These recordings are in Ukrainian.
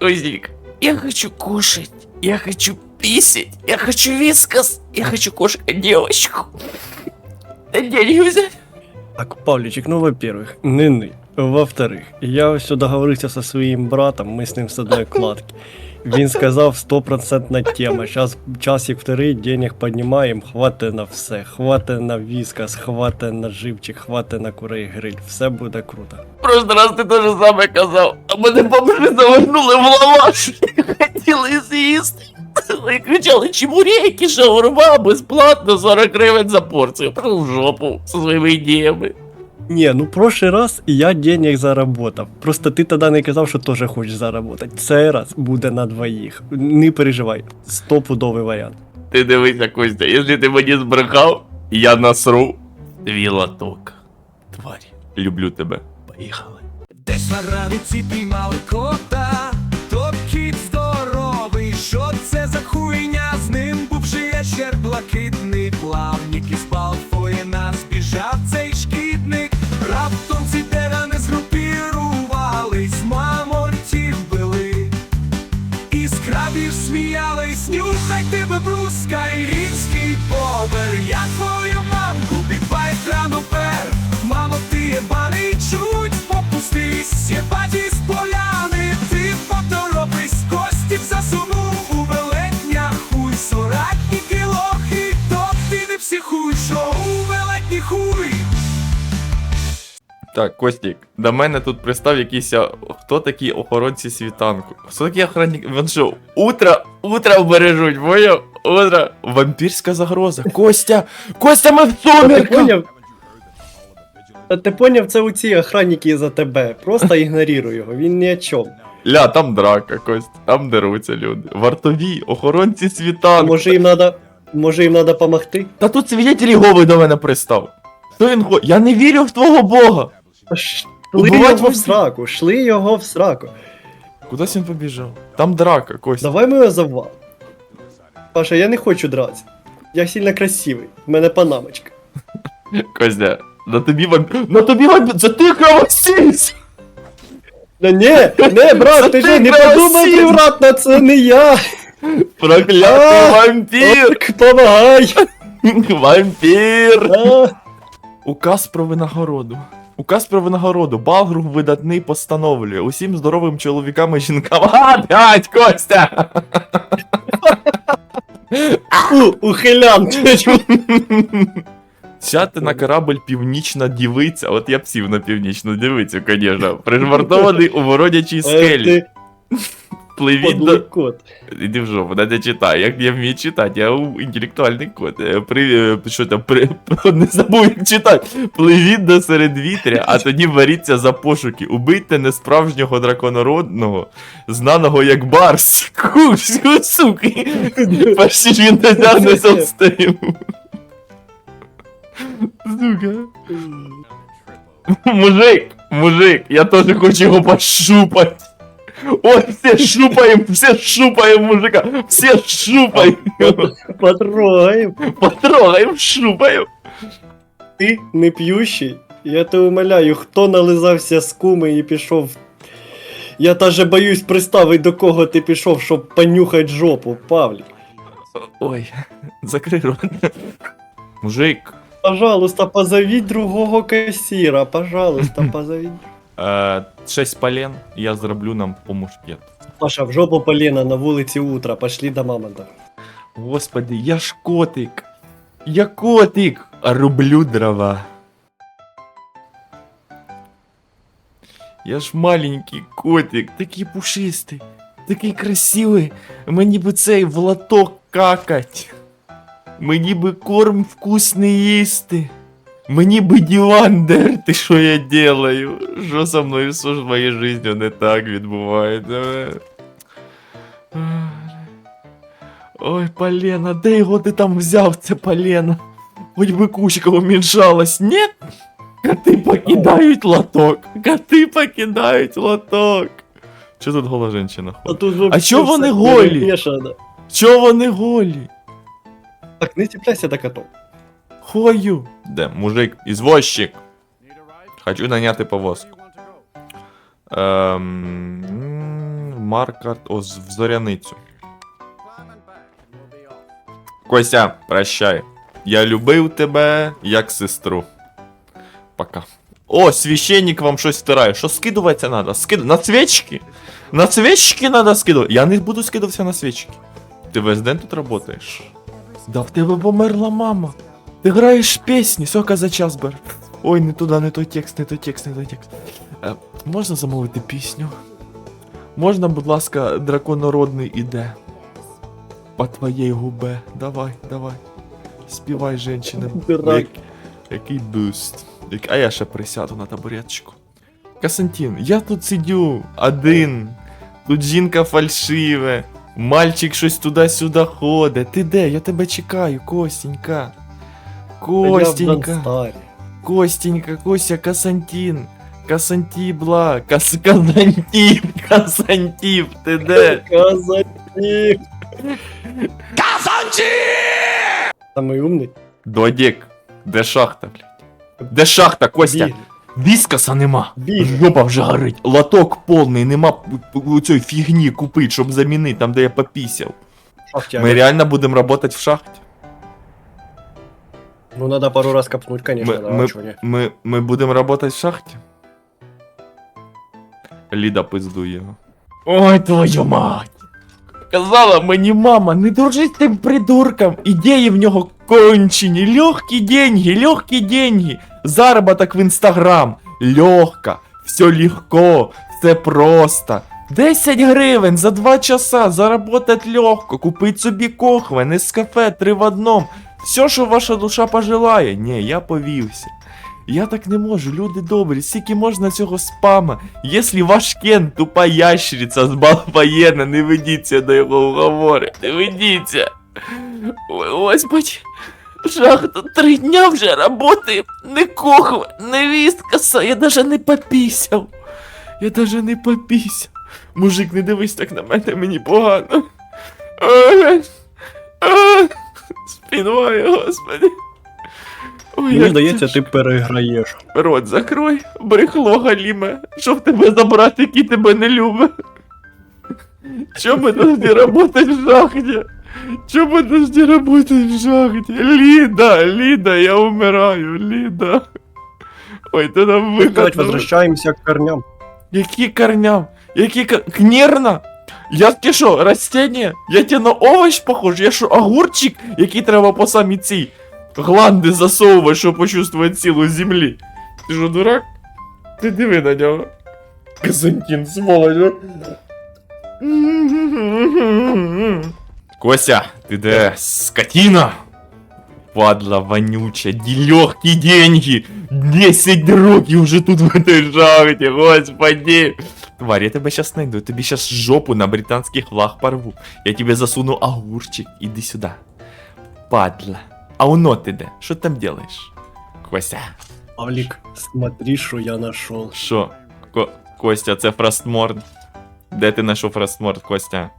Козик, я хочу кушать. Я хочу писать. Я хочу вискас. Я хочу кошка девочку. Да деньги взять? Так, Павлічик, ну, во-первых, не ны. Во-вторых, я ось договорився со своїм братом, ми з ним з одної кладки. Він сказав стопроцентна тема. Зараз часик вторий, денег піднімаємо, хватить на все. Хватить на віскас, хватить на живчик, хватить на курей гриль. Все буде круто. Прошлый раз ти те ж саме казав, а мене бомжи завернули в лаваш і хотіли з'їсти. І кричали чебуреки, шаурма, безплатно 40 гривень за порцію. Пішов в жопу зі своїми ідеями. Ні, ну прошлий раз я денег заработав. Просто ти тоді не казав, що теж хочеш заработати. Цей раз буде на двоїх. Не переживай, стопудовий варіант. Ти дивися, Костя, якщо ти мені збрехав, я насру твій лоток. Тварь, люблю тебе. Поїхали. Десь на равіці піймали кота, то кіт здоровий, що це за хуйня? З сміялись, нюхай тебе бруска і рівський повер. Я твою мамку, бігбай рано пер. Мамо, ти єбаний, чуть попустись, є із з ти Так, Костік, до мене тут пристав якийсь. Хто такі охоронці світанку? Хто такі охранники? Він що, утро, утро бережуть, поняв? Утро. Вампірська загроза. Костя! Костя, ми в поняв? Та ти поняв, це у ці охранники за тебе. Просто ігноруй його, він ні о чому. Ля, там драка, Кость, там деруться люди. Вартові, охоронці світанку. може їм надо. Може їм надо помогти? Та тут свидетель Говий до мене пристав. Хто він го? Я не вірю в твого бога. Шли Убивать його в сраку, шли його в сраку. Кудись він побіжав? Там драка, Кость. Давай ми його завал. Паша, я не хочу дратися. Я сильно красивий, в мене панамочка. Костя, на тобі вампір. На тобі вампір. Це ти кровосіс! Да не, не, брат, ти же не подумай красивий. превратно, це не я. Проклятий вампір! Помагай. Вампір! Указ про винагороду. Указ про винагороду. Балгрух видатний постановлює. Усім здоровим чоловікам і жінкам. А, блядь, Костя! ухилян. Сяти на корабль північна дівиця. От я б сів на північну дівицю, звісно. Прижвартований у вородячій Е, скелі. Пливіть до. кот. Іди в жопу, не читай. Як я вмію читати, я інтелектуальний код. Е, При, що там, при, не забув як читати. Пливіть до середвітря, а тоді беріться за пошуки. Убийте несправжнього драконородного, знаного як Барс. Кусь, суки. Перші ж він досягне совстив. Сука. Мужик, мужик, я теж хочу його пошупать. Ой, все шупаем, все шупаем мужика, все шупаем. Потрогаємо. Потрогаем, шупаем. Ти не п'ющий. Я тебе умоляю, хто нализався з куми і пішов. Я даже боюсь представити, до кого ти пішов, щоб понюхати жопу, Павлік. Ой, закрий рот. Мужик, Пожалуйста, позовіть другого касіра, пожалуйста, позовіть. Е, шесть полен, я зроблю нам по мушкету. Паша, в жопу полена на вулиці утра, пошли до мамонта. Господи, я ж котик. Я котик, а рублю дрова. Я ж маленький котик, такий пушистий, такий красивий. Мені би цей в лоток какать. Мені би корм вкусний їсти. Мені би диван дерти, що я делаю. Що со мною що ж в моїй житті не так відбувається. Ой, полено, де його ти там взяв, це полено? Хоч би кучка уміншалась, ні? Коти покидають лоток. Коти покидають лоток. Що тут гола жінка А, тут вообще А чо вони голі? Чого вони голі? Так, не цепляйся до котов. Хою. Де, мужик, извозчик. Хочу наняти повозку. Ем, Маркарт, о, в зоряницю. Костя, прощай. Я любив тебе як сестру. Пока. О, священник вам щось втирає. Що скидуватися треба? Скиду... На свечки? На свечки треба скидувати. Я не буду скидуватися на свечки. Ти весь день тут працюєш? Да в тебе померла мама. Ти граєш пісні, сока за час бер. Ой, не туди, не той текст, не той текст, не той текст. Е, можна замовити пісню? Можна, будь ласка, драконородний іде. По твоєї губе. Давай, давай. Співай, женщина. Як- який буст. Як... А я ще присяду на табуреточку. Касантін, я тут сидю один. Тут жінка фальшиве. Мальчик щось туди-сюди ходить. Ти де? Я тебе чекаю, Костенька. Костенька. Костенька, Костя, Касантін. Касантібла, Кас... Казантіп, Касантіп, ти де? Казаки. Самий умний. Додік, де шахта, блядь? Де шахта, Костя? Біг. Віскаса нема. Біг. Жопа вже горить. Лоток повний, нема цієї фігні купить, щоб замінити там, де я попісяв. Ми реально будемо працювати в шахті. Ну, надо пару раз копнуть, конечно, Ми, да, ми, а чё не? ми, ми будемо працювати в шахті. Ліда пиздує його. Ой, твою мать! Казала мені мама, не дружи з тим придурком. Ідеї в нього кончені. Легкі деньги, легкі деньги. Заробіток в інстаграм. Легко, все легко, все просто. 10 гривень за 2 часа заработать легко, купить собі кохвен із кафе 3 в одном. Все, що ваша душа пожелає. Ні, я повівся. Я так не можу, люди добрі, скільки можна цього спама. Якщо ваш Кен тупа ящериця з Балпаєна, не ведіться до його уговори, не ведіться. Ой, Господи, шахта три дня вже работає, не кохва, не віскаса, я даже не попісяв. Я даже не попісяв. Мужик, не дивись так на мене, мені погано. Спінває, господи. Ой, Мені як здається, це ти переграєш. Рот закрой, брехло галіме, що в тебе за брат, який тебе не любить. Чому ми должны работать в шахті? Чому ми должны работать в шахті? Ліда, Ліда, я умираю, Ліда. Ой, ти нам Давайте викатав. возвращаемся к корням. Які корням? Які кор... Кнірна? Я таке що, растение? Я тебе на овощ похож? Я що, огурчик, який треба по самі ці гланди засовувати, щоб почувствувати силу землі? Ти що, дурак? Ти диви на нього. Казантін, сволочь. Кося, ти де, скотина? Падла вонюча, ді легкі деньги. 10 років вже тут в этой шахті, господи. Тварь, я тебе сейчас найду, я тобі сейчас жопу на британських лах порву. Я тебе засуну огурчик, іди сюди. Падла. А оно ти де? Що ти там делаешь? Кося. Алик, смотри, что я нашел. Що? Ко- Костя, це фрастморд. Де ти знайшов фрастморд, Костя?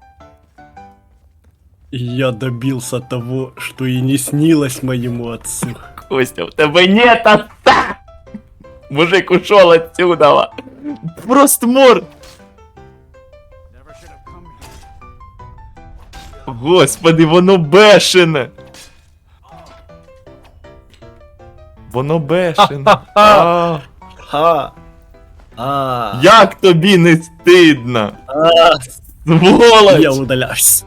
Я добился того, что и не снилось моему отцу. Костя, у тебе нет отца! Мужик ушел отсюда. Фростморд! Господи, воно бешене! Воно бешене. А, Ха! А, Як тобі не стидно? а, Сволоч! я удаляюсь.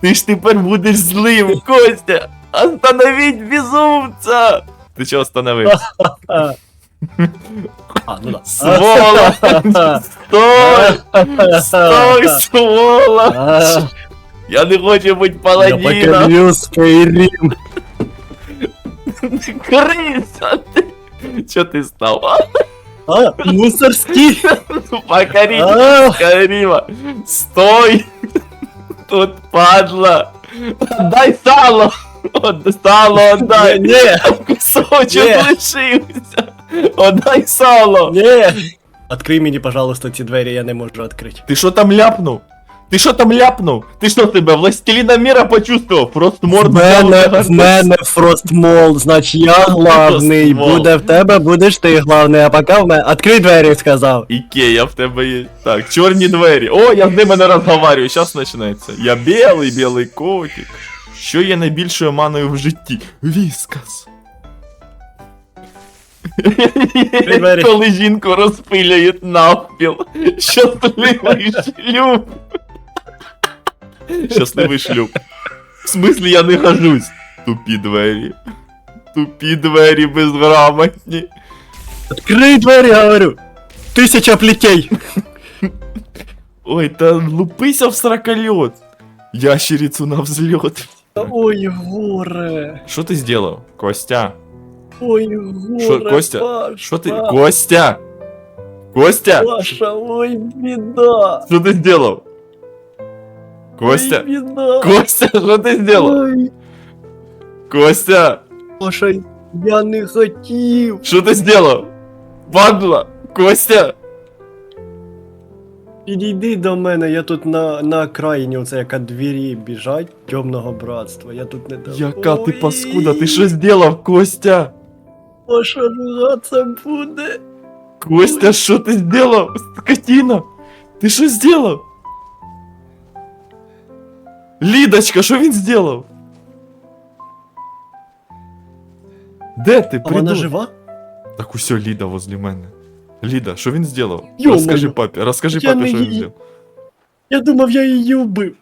Ти ж тепер будеш злим, Костя! Остановіть безумця! Ти чого остановився? А, ну да. Сволоч! Стой! Стой, сволоч! Я не хочу бути Я паладіном! покорил Скайрим. Крися! ти! Чо ти став? А? А, мусорский. Покоріть А, Стой! Тут падла! Дай сало! От, сало отдай! Ні! Кусочок Ні. лишився! Отдай сало! Ні! Открий мені, пожалуйста, ці двері, я не можу відкрити. Ти що там ляпнув? Ти що там ляпнув? Ти що тебе властеліна міра почувствував? Просто В мене, в мене фростмол, значить я главний. Фростмол. Буде в тебе, будеш ти главний, а поки в мене. Открий двері, сказав. Ікея в тебе є. Так, чорні двері. О, я з ними не розговорюю, зараз почнеться. Я білий, білий котик. Що є найбільшою маною в житті? Віскас. Коли жінку розпиляють навпіл. Щасливий шлюб. Щасливий шлюб. В смислі я не хожусь. Тупі двері. Тупі двері безграмотні. Открий двері, говорю. Тисяча плітей. Ой, та лупися в сракольот. Ящерицу на взлет. Ой, горе. Що ти зробив, Костя? Ой, горе. Що, Костя? Що ти. Костя! Костя! Паша, ой, біда. Що ти зробив? Костя! Костя, що ти зробив? Ой, Костя! Паша, я не хотів. Що ти зробив? Падла! Костя! Підійди до мене, я тут на, на окраїні, оце яка двері біжать темного братства. Я тут не дав. Яка ти Ой, паскуда, ти що зробив, Костя? Паша ругаться буде. Костя, що ти зробив? Скотина! Ти що зробив? Лідочка, що він зробив? Де ти, А вона придурок? жива? Так усьо Ліда возле мене. Ліда, що він зробив? Йо-моє. Розкажи папі, розкажи Я папі, не що він її- зробив. Я думав, я її вбив.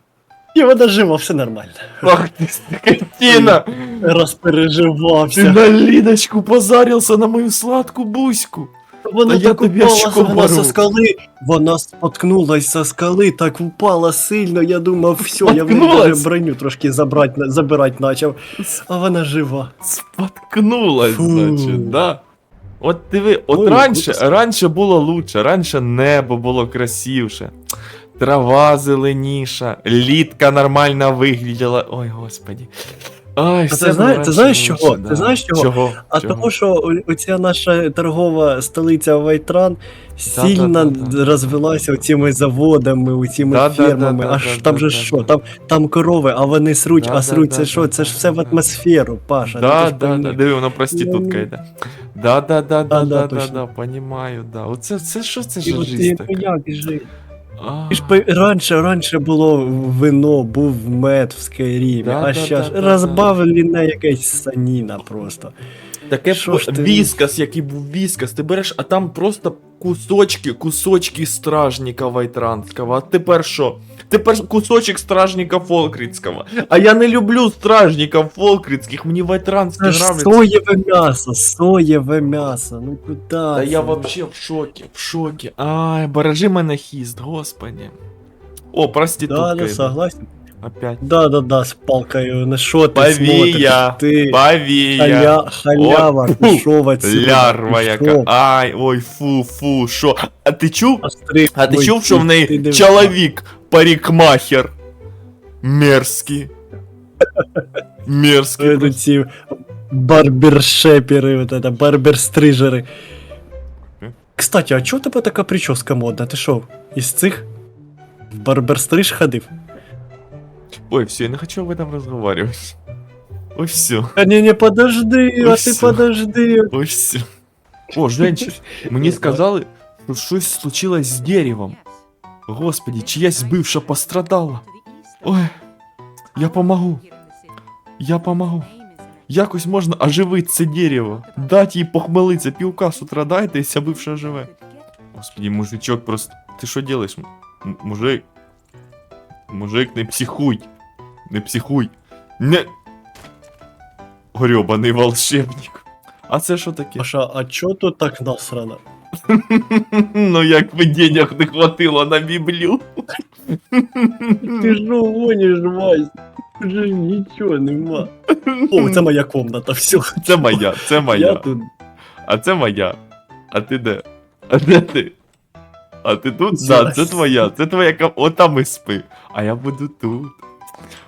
І вона жива, все нормально. Ах ти скотина! Розпереживався. Ти на Лідочку позарился на мою сладку буську. Вона Та я так тобі упала, вона со скали. Вона споткнулась со скали, так упала сильно, я думав, все, я в неї Споткнулась? даже броню трошки забрать, на- забирать почав. А вона жива. Споткнулась, Фу. значить, да. От диви, от Ой, раніше, круто. раніше було лучше, раніше небо було красивше, трава зеленіша, літка нормально вигляділа. Ой, господі. Ти все було знаєш- ти знаєш чого? да. Ти знаєш чого? Чого? А Чого? тому, що оця наша торгова столиця Вайтран сильно Да-да-да-да. розвилася оціми заводами, оціми Да-да-да-да-да-да-да. фермами. Аж там же що, там, там корови, а вони сруть, а сруть це що? Це ж все в атмосферу, Паша. ти Да, да, да, диви, воно проститутка Ну, йде. Да, да, да, да, Да, да, да, да, точно. да, понімаю, да. Оце, це що це ж жизнь і- ж пи- раніше, раніше було вино, був мед в Скайрімі, Да, а да, зараз да, да, розбавлена якась саніна просто. Таке Що ж ти- віскас, який був віскас, ти береш, а там просто кусочки, кусочки стражника Вайтранського. А тепер що? Тепер кусочок стражника Фолкритського. А я не люблю стражників Фолкритських, мені Вайтранські Це ж нравляться. соєве м'ясо, соєве м'ясо, ну куди? Та я вообще в шокі, в шокі. Ай, бережи мене хіст, господи. О, проститутка. Да, да, йде. согласен. Опять. Да, да, да, з палкою, на що ти Повія, смотриш? Ти Павія. халя, халява, От, пішов отсюда. Лярва пішов. яка. Ай, ой, фу, фу, що? А ти чув? Острий, А ти ой, чув, що в ти неї дивись. чоловік парикмахер? Мерзкий. Мерзкий. Ой, тут ці барбершепери, вот это, барберстрижери. Мгм. Кстати, а чого у тебе така прическа модна? Ти що, із цих в барберстриж ходив? Ой, все, я не хочу об этом разговаривать. Ой, все. А не, не, подожди, Ой, а ти всё. подожди. Ой, все. О, женщина, мені сказали, що щось случилось з деревом. Господи, чиясь бивша пострадала. Ой, я помогу. Я помогу. Якось можна оживити це дерево. Дать їй похмелиться, півка з утра дайте, і ця бивша живе. Господи, мужичок просто. Ти що делаєш? М- мужик. Мужик, не психуй. Не психуй. Не. Грьобаний волшебник. А це що таке? Паша, а чо тут так насрано? Ну як би денег не хватило на біблію. Ти ж гониш, Вась? Вже нічого нема. О, це моя комната, все. Це моя, це Я моя. тут. А це моя. А ти де? А де ти? А ти тут? Да, це твоя, це твоя кам... О, там і спи. А я буду тут.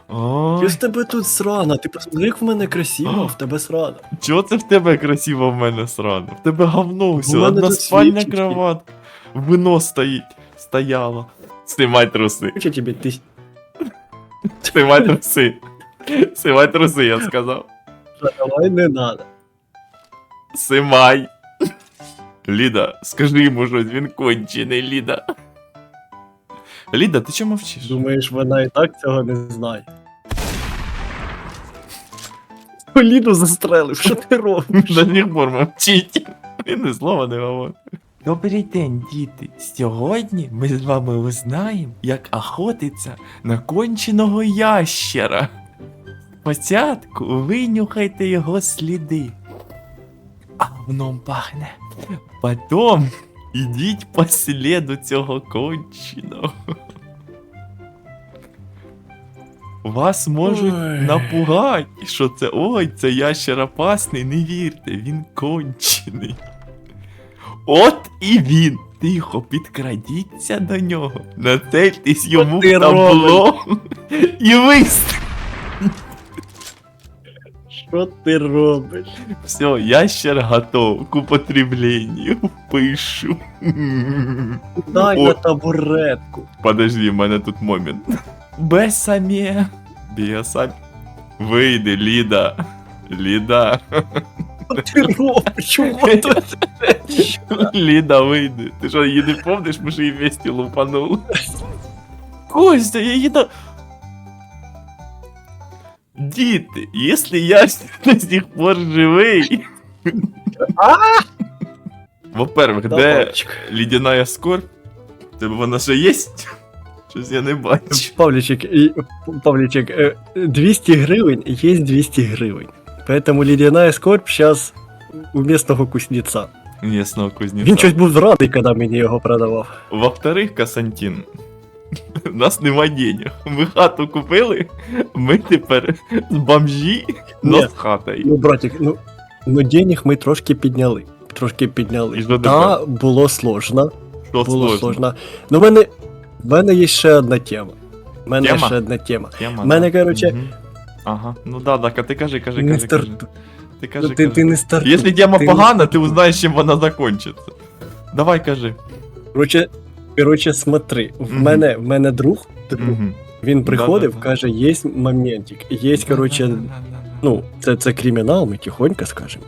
Ой, Я з тебе тут срана, ти посмотри, як в мене красиво, а в тебе срана. чого це в тебе красиво в мене срано? В тебе говно все, мене одна тут спальня свічечки. кроватка. Вино стоїть. Стояло. Снимай труси. Хочу тебе тисяч. Снимай труси. Снимай труси, я сказав. Давай не надо. Снимай. Ліда, скажи йому щось, він кончений, Ліда. Ліда, ти чому мовчиш? Думаєш, вона і так цього не знає. Ліду застрелив, що ти робиш? До сих пор мовчить. Він ні слова не говорить. Добрий день, діти. Сьогодні ми з вами узнаємо, як охотиться на конченого ящера. Спочатку винюхайте його сліди. А воно пахне. Потім ідіть по сліду цього конченого. Вас можуть Ой. напугати, що це ой, це ящер опасний, не вірте, він кончений. От і він. Тихо підкрадіться до нього, нацельтесь йому в табло і вистріліть. Що ти робиш? Все, ящер готов к употреблению. Пишу. Дай О. на табуретку. Подожди, в мене тут момент. Бесаме. Біасам. Вийди, Ліда. Ліда. Що ти робиш? Чого ти? Ліда, вийди. Ти що, її не помниш, ми ж її вместе лупанули. Костя, я її на... Діти, якщо я до сих пор живий. Во-первых, де Давайчик. лідяна скорбь? Тебе вона ще є? Щось я не бачу. Павлічик, і- Павлічик, е, 200 гривень є 200 гривень. Поэтому ледяная скорбь сейчас у местного кузнеца. Ясного кузнеця. Він щось був радий, коли мені його продавав. Во-вторых, Касантін, у нас нема денег. Ми хату купили, ми тепер з бомжі, но Ні. з хатою. Ну, братик, ну, ну денег ми трошки підняли. Трошки І підняли. що Да, тепер? було сложно. Що Було сложно? сложно. Ну, в мене, в мене є ще одна тема. В мене Тема? ще одна тема. Тема, Мене, да. короче- Мгм. Ага, ну да, да, ти кажи, кажи, Не кажи, кажи. Ти Ну, кажи, ти, кажи. ти не старт. Якщо тема ти- погана, ти узнаєш, чим вона закінчиться. Давай кажи. Короче, короче, смотри, в Мгм. мене, в мене друг, типу, Мгм. він приходив, Да-да-да. каже, є моментик, є, короче, ну, це, це кримінал, ми тихонько скажемо,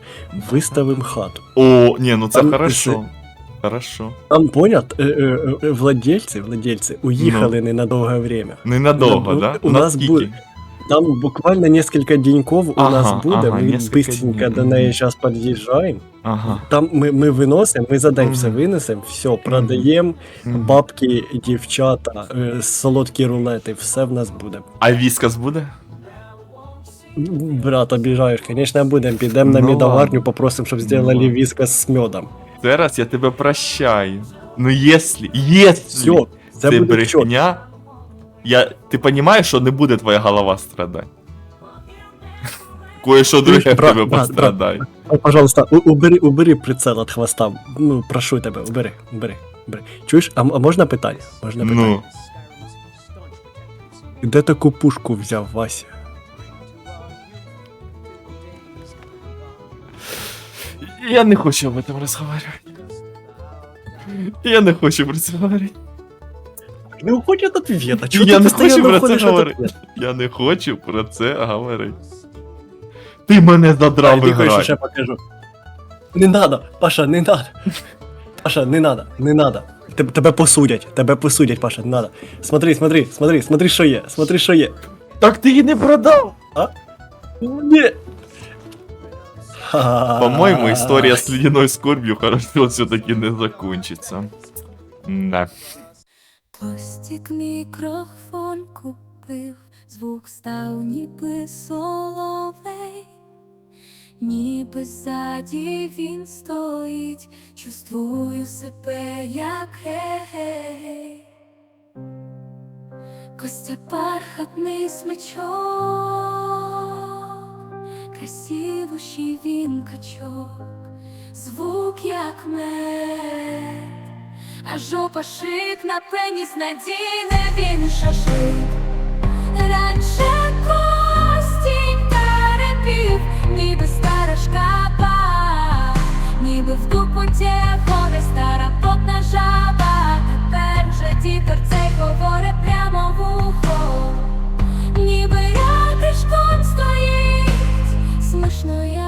виставимо хату. О, ні, ну це Там хорошо. Хорошо. Там, понят, е, е, е, владельці, владельці уїхали ненадовге время. Ненадовго, Ну, да? у нас Наскільки? буде- Там буквально несколько деньков у Ага, нас буде, ага, ми несколько быстренько днів, до неї мгм. зараз під'їжджаємо. Ага. Там ми, ми виносимо, ми за день Мгм. все винесемо, все, продаємо, Мгм. бабки, дівчата, е, солодкі рулети, все в нас буде. А віскас буде? Брат, обіжаєш, звісно, будемо. Підемо на Ну медоварню, ладно. попросимо, щоб Ну зробили ладно. віскас з медом. Зараз я тебе прощаю. Ну если, если Все, це, це буде чорт. брехня, я, ти розумієш, що не буде твоя голова страдати. Кое-що друге в тебе брат, пострадає. Пожалуйста, убери, убери прицел від хвоста. Ну, прошу тебе, убери, убери, убери. Чуєш, а, можна питання? Можна питання? Ну, Де таку пушку взяв Вася? я не хочу об этом разговаривать. Я не хочу про це говорити. Ну, хоч этот ответ, а Я не хочу про це говорити. Я не хочу про це говорити. Ти мене задрав Давай, грати. ще покажу. Не надо, Паша, не надо. Паша, не надо, не надо. Тебе, тебе посудять, тебе посудять, Паша, не надо. Смотри, смотри, смотри, смотри, що є, смотри, що є. Так ти її не продав. Ні. По-моєму, історія з ледяной скорбью хорошо все-таки не закончиться. Да. Пластик мікрофон купив, звук став ніби соловей, ніби ззаді він стоїть, чувствую себе як гей. Костя бархатний смичок, красивущий він качок, звук як мед а жопа шик на пеніс надійне він шашик. Раніше костінь перепів, ніби стара шкапа, ніби в дупоті горе стара потна жаба. Тепер вже дітер цей говорить прямо в ухо, ніби рядишком стоїть, смішно я.